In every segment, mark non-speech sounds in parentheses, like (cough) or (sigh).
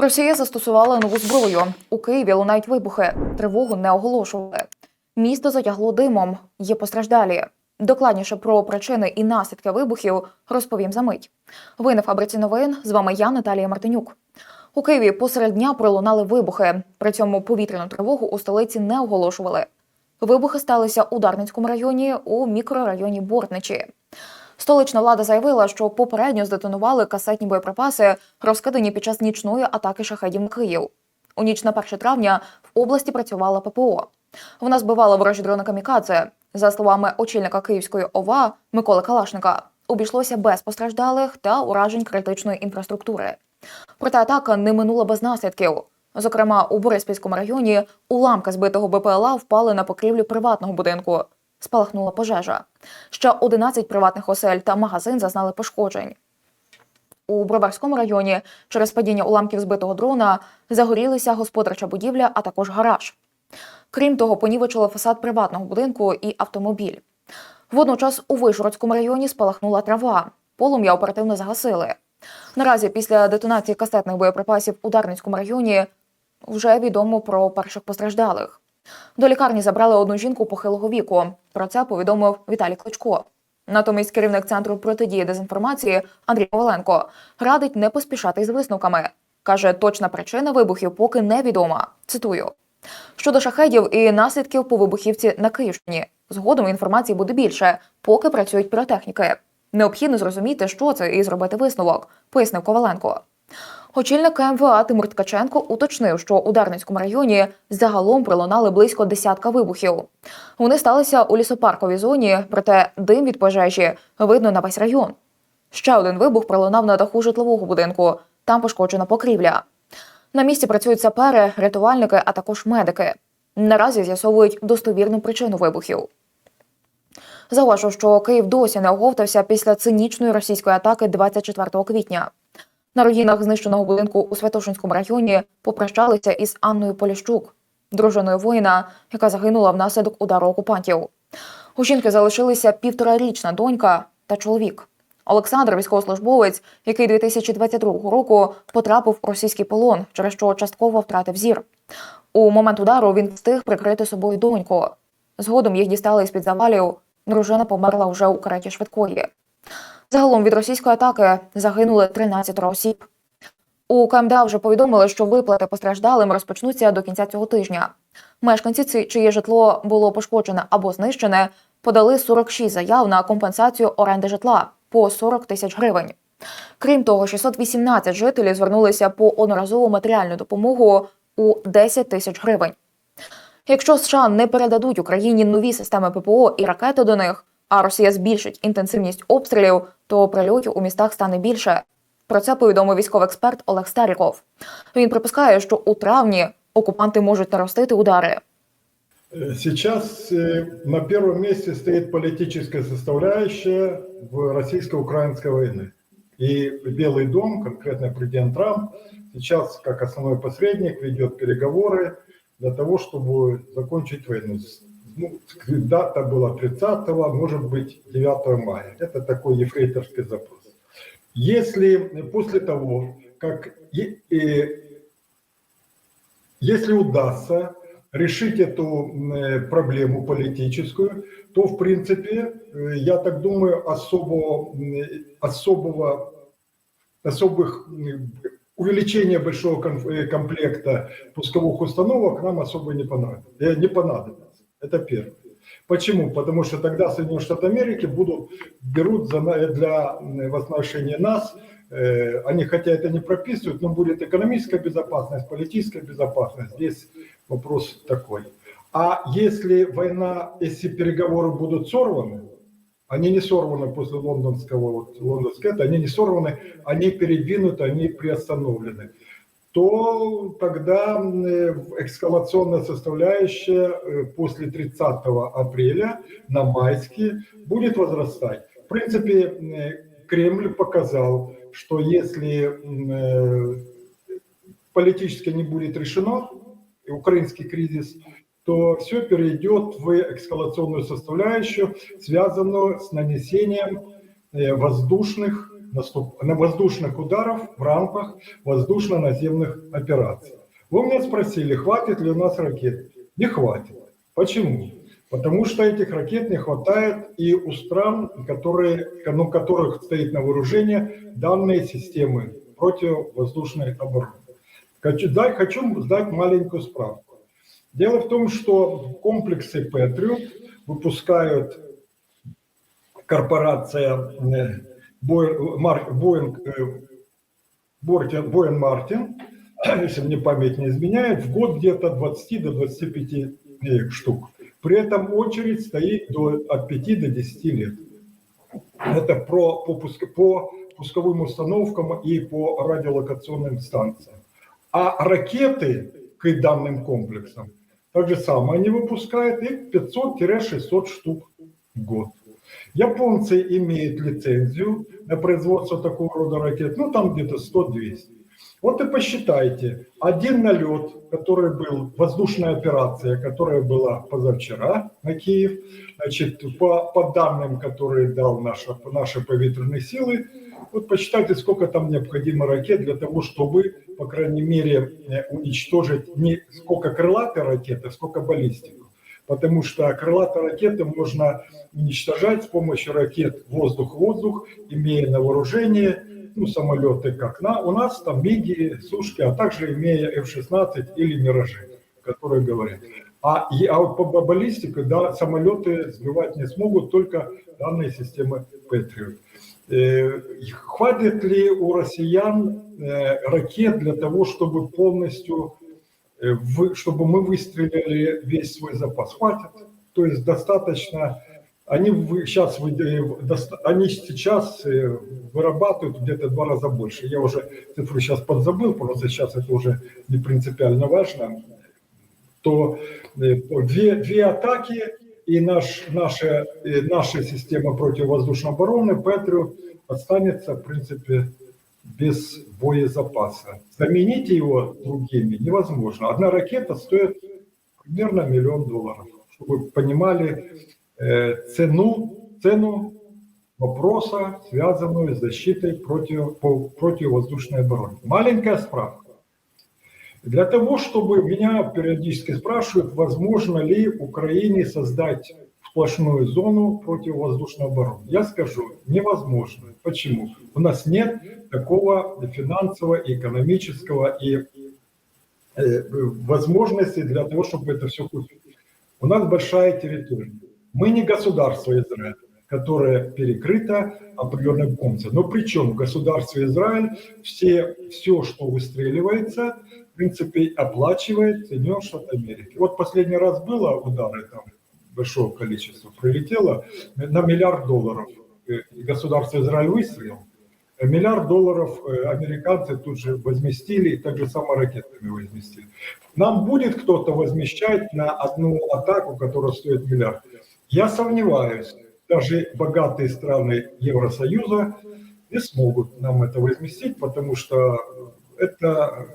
Росія застосувала нову зброю. У Києві лунають вибухи. Тривогу не оголошували. Місто затягло димом. Є постраждалі. Докладніше про причини і наслідки вибухів розповім за мить. Ви на фабриці новин. З вами я, Наталія Мартинюк. У Києві посеред дня пролунали вибухи. При цьому повітряну тривогу у столиці не оголошували. Вибухи сталися у Дарницькому районі у мікрорайоні Бортничі. Столична влада заявила, що попередньо здетонували касетні боєприпаси, розкидані під час нічної атаки шахедів на Київ. У ніч на 1 травня в області працювала ППО. Вона збивала ворожі дрони камікадзе. За словами очільника Київської ОВА Миколи Калашника, обійшлося без постраждалих та уражень критичної інфраструктури. Проте атака не минула без наслідків. Зокрема, у Бориспільському районі уламки збитого БПЛА впали на покрівлю приватного будинку. Спалахнула пожежа. Ще 11 приватних осель та магазин зазнали пошкоджень. У Броварському районі через падіння уламків збитого дрона загорілися господарча будівля, а також гараж. Крім того, понівечили фасад приватного будинку і автомобіль. Водночас у Вишгородському районі спалахнула трава. Полум'я оперативно загасили. Наразі після детонації касетних боєприпасів у Дарницькому районі вже відомо про перших постраждалих. До лікарні забрали одну жінку похилого віку. Про це повідомив Віталій Кличко. Натомість керівник центру протидії дезінформації Андрій Коваленко радить не поспішати із висновками. Каже, точна причина вибухів поки невідома. Цитую: щодо шахедів і наслідків по вибухівці на Київщині. Згодом інформації буде більше, поки працюють піротехніки. Необхідно зрозуміти, що це, і зробити висновок, пояснив Коваленко. Очільник КМВА Тимур Ткаченко уточнив, що у Дарницькому районі загалом пролунали близько десятка вибухів. Вони сталися у лісопарковій зоні, проте дим від пожежі видно на весь район. Ще один вибух пролунав на даху житлового будинку. Там пошкоджена покрівля. На місці працюють сапери, рятувальники, а також медики. Наразі з'ясовують достовірну причину вибухів. Зауважу, що Київ досі не оговтався після цинічної російської атаки 24 квітня. На руїнах знищеного будинку у Святошинському районі попрощалися із Анною Поліщук, дружиною воїна, яка загинула внаслідок удару окупантів. У жінки залишилися півторарічна донька та чоловік. Олександр, військовослужбовець, який 2022 року потрапив у російський полон, через що частково втратив зір. У момент удару він встиг прикрити собою доньку. Згодом їх дістали із під завалів. Дружина померла вже у кареті швидкої. Загалом від російської атаки загинули 13 осіб. У КМДА вже повідомили, що виплати постраждалим розпочнуться до кінця цього тижня. Мешканці, чиє житло було пошкоджене або знищене, подали 46 заяв на компенсацію оренди житла по 40 тисяч гривень. Крім того, 618 жителів звернулися по одноразову матеріальну допомогу у 10 тисяч гривень. Якщо США не передадуть Україні нові системи ППО і ракети до них, а Росія збільшить інтенсивність обстрілів, то прильотів у містах стане більше. Про це повідомив військовий експерт Олег Старіков. Він припускає, що у травні окупанти можуть наростити удари. Э, Сейчас э, на первом месте стоит политическая составляющая в российско-украинской войны. И Белый дом, конкретно президент Трамп, сейчас как основной посредник ведет переговоры для того, чтобы закончить войну. Ну, дата была 30 может быть 9 мая. Это такой ефрейторский запрос. Если после того, как и если удастся решить эту м, проблему политическую, то, в принципе, э, я так думаю, особо, особого, особых увеличения большого э, комплекта пусковых установок нам особо не понадобится. Э, Не понадобится. Это первое. Почему? Потому что тогда Соединенные Штаты Америки будут берут за, для м, возношения нас Э, они хотя это не прописывают, но будет экономическая безопасность, политическая безопасность. Здесь вопрос такой. А если война, если переговоры будут сорваны, они не сорваны после лондонского, вот, лондонского, они не сорваны, они передвинуты, они приостановлены, то тогда э, эскалационная составляющая э, после 30 апреля на майские будет возрастать. В принципе, э, Кремль показал, что если политически не будет решено, украинский кризис, то все перейдет в эскалационную составляющую, связанную с нанесением воздушных наступ... на воздушных ударов в рамках воздушно-наземных операций. Вы меня спросили, хватит ли у нас ракет? Не хватит. Почему? Потому что этих ракет не хватает и у стран, которые, ну, которых стоит на вооружении данные системы противовоздушной обороны. Хочу, дай, хочу сдать маленькую справку. Дело в том, что комплексы Patriot выпускают корпорация э, Боинг, э, Бортен- Боин Мартин, (clears throat) если мне память не изменяет, в год где-то от 20 до 25 э, штук. При этом очередь стоит до, от 5 до 10 лет. Это про, по, пуск- по пусковым установкам и по радиолокационным станциям. А ракеты к данным комплексам так же самое они выпускают их 500-600 штук в год. Японцы имеют лицензию на производство такого рода ракет, ну там где-то 100-200. Вот и посчитайте, один налет, который был, воздушная операция, которая была позавчера на Киев, значит, по, по данным, которые дал наша, наши повітряные силы, вот посчитайте, сколько там необходимо ракет для того, чтобы, по крайней мере, э, уничтожить не сколько крылатой ракеты, сколько баллистику. Потому что крылатые ракеты можно уничтожать с помощью ракет воздух-воздух, имея на вооружении ну, самолеты, как на, у нас там МИГи, Сушки, а также имея F-16 или Миражи, которые говорят. А, и- а вот по ба- баллистике, да, самолеты сбивать не смогут только данные системы Patriot. Э, Хватит ли у россиян э, ракет для того, чтобы полностью, чтобы мы выстрелили весь свой запас? Хватит. То есть достаточно, они сейчас, э, они сейчас э, вырабатывают где-то два раза больше. Я уже цифру сейчас подзабыл, просто сейчас это уже не принципиально важно. То э, две, две атаки и наш, наша, э, наша система противовоздушной обороны Патриот останется, в принципе, без боезапаса. Заменить его другими невозможно. Одна ракета стоит примерно миллион долларов. Чтобы вы понимали э, цену, цену вопроса, связанную с защитой против, по противовоздушной обороны. Маленькая справка. Для того, чтобы меня периодически спрашивают, возможно ли Украине создать сплошную зону противовоздушной обороны. Я скажу, невозможно. Почему? У нас нет такого финансового, экономического и э, возможности для того, чтобы это все купить. У нас большая территория. Мы не государство Израиль, которое перекрыто определенной функцией. Но причем в государстве Израиль все, все, что выстреливается, в принципе, оплачивает Соединенные Штаты Америки. Вот последний раз было удары там большого количества, прилетело на миллиард долларов. Государство Израиль выстрелил. Миллиард долларов э, американцы тут же возместили, и так же само ракетами возместили. Нам будет кто-то возмещать на одну атаку, которая стоит миллиард. Я сомневаюсь, даже богатые страны Евросоюза не смогут нам это возместить, потому что это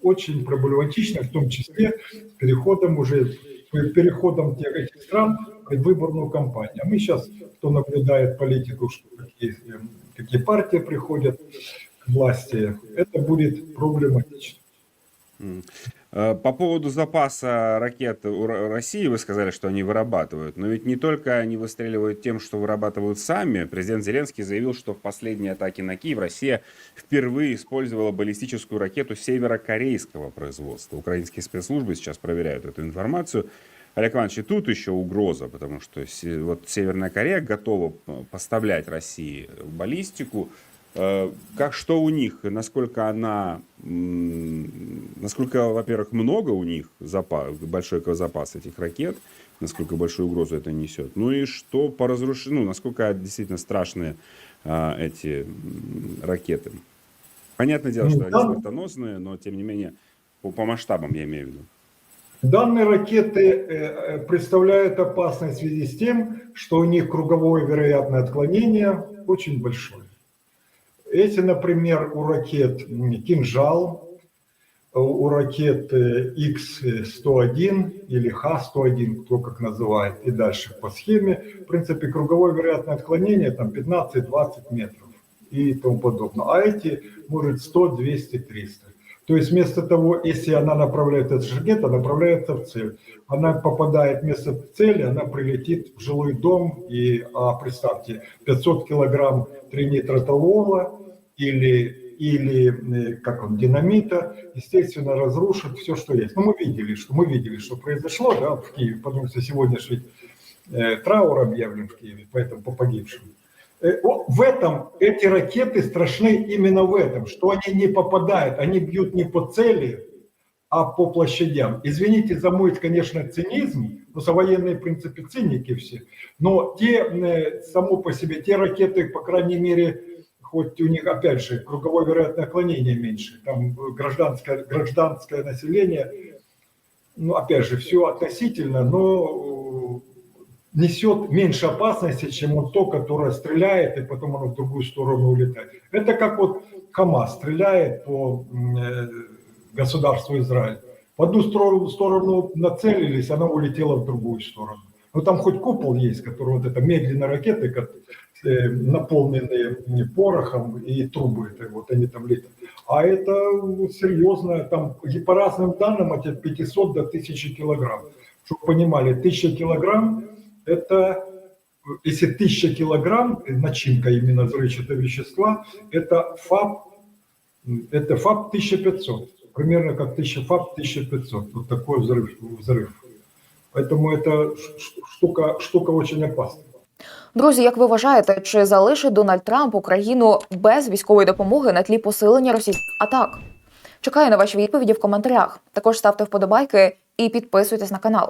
очень проблематично, в том числе с переходом уже переходом тех этих стран в предвыборную кампанию. А мы сейчас, кто наблюдает политику, какие, какие партии приходят к власти, это будет проблематично. Э, По поводу запаса ракет у Ро- России вы сказали, что они вырабатывают. Но ведь не только они выстреливают тем, что вырабатывают сами. Президент Зеленский заявил, что в последней атаке на Киев Россия впервые использовала баллистическую ракету северокорейского производства. Украинские спецслужбы сейчас проверяют эту информацию. Олег Иванович, и тут еще угроза, потому что вот Северная Корея готова э, поставлять России баллистику. Э, Как что у них, насколько она, насколько, во-первых, много у них запас, большой запас этих ракет, насколько большую угрозу это несет. Ну и что по разрушению, ну насколько действительно страшные а, эти ракеты. Понятное дело, Ну, что они там- смертоносные, но тем не менее по, по масштабам я имею в виду. Данные ракеты э, представляют опасность в связи с тем, что у них круговое вероятное отклонение очень большое. Эти, например, у ракет «Кинжал», у ракет э, X-101 или Х-101, кто как называет, и дальше по схеме, в принципе, круговое вероятное отклонение там 15-20 метров. и тому подобное. А эти, может, 100, 200, 300. То есть вместо того, если она направляет этот же ракета, направляется в цель. Она попадает в место цели, она прилетит в жилой дом, и, а представьте, 500 килограмм тринитротолола или или э, как он, динамита, естественно, разрушит все, что есть. Но мы видели, что мы видели, что произошло да, в Киеве, потому что сегодня же э, траур объявлен в Киеве, поэтому по погибшим. Э, в этом эти ракеты страшны именно в этом, что они не попадают, они бьют не по цели, а по площадям. Извините за мой, конечно, цинизм, но за военные в принципе циники все, но те, э, само по себе, те ракеты, по крайней мере, хоть у них, опять же, круговое вероятное отклонение меньше, там э, гражданское, гражданское население, ну, опять же, все относительно, но несет меньше опасности, чем вот то, которое стреляет, и потом оно в другую сторону улетает. Это как вот КАМАЗ стреляет по э, государству Израиль. В одну сторону, нацелились, она улетела в другую сторону. Но там хоть купол есть, который вот это медленные ракеты, э, наполненные порохом и трубы, это вот они там летят. А это серьезно, там по разным данным от 500 до 1000 килограмм. Чтобы понимали, 1000 килограмм это, э, если 1000 килограмм, э, начинка именно взрывчатого вещества, это ФАП, м, это ФАП 1500. Примерно как 1000 ФАП 1500. Вот такой взрыв. взрыв. Поэтому это ш- ш- штука, штука очень опасная. Друзі, як ви вважаєте, чи залишить Дональд Трамп Україну без військової допомоги на тлі посилення російських атак? Чекаю на ваші відповіді в коментарях. Також ставте вподобайки і підписуйтесь на канал.